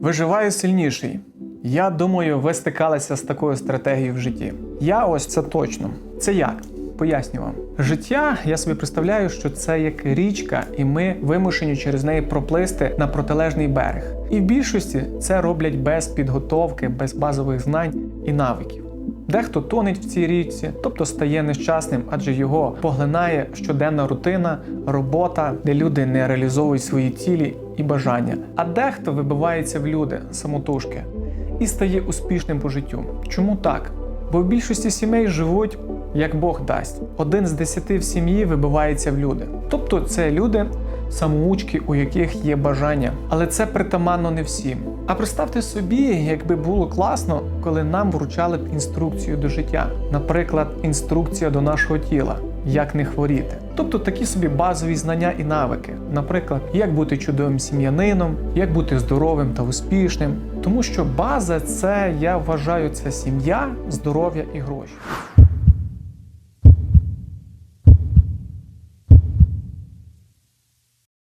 Виживає сильніший. Я думаю, ви стикалися з такою стратегією в житті. Я ось це точно. Це як? Поясню вам. Життя, я собі представляю, що це як річка, і ми вимушені через неї проплисти на протилежний берег. І в більшості це роблять без підготовки, без базових знань і навиків. Дехто тонеть в цій річці, тобто стає нещасним, адже його поглинає щоденна рутина, робота, де люди не реалізовують свої цілі і бажання. А дехто вибивається в люди самотужки і стає успішним по життю. Чому так? Бо в більшості сімей живуть як Бог дасть. Один з десяти в сім'ї вибивається в люди. Тобто це люди, самоучки, у яких є бажання. Але це притаманно не всім. А представте собі, якби було класно, коли нам вручали б інструкцію до життя, наприклад, інструкція до нашого тіла. Як не хворіти, тобто такі собі базові знання і навики, наприклад, як бути чудовим сім'янином, як бути здоровим та успішним, тому що база це я вважаю це сім'я, здоров'я і гроші.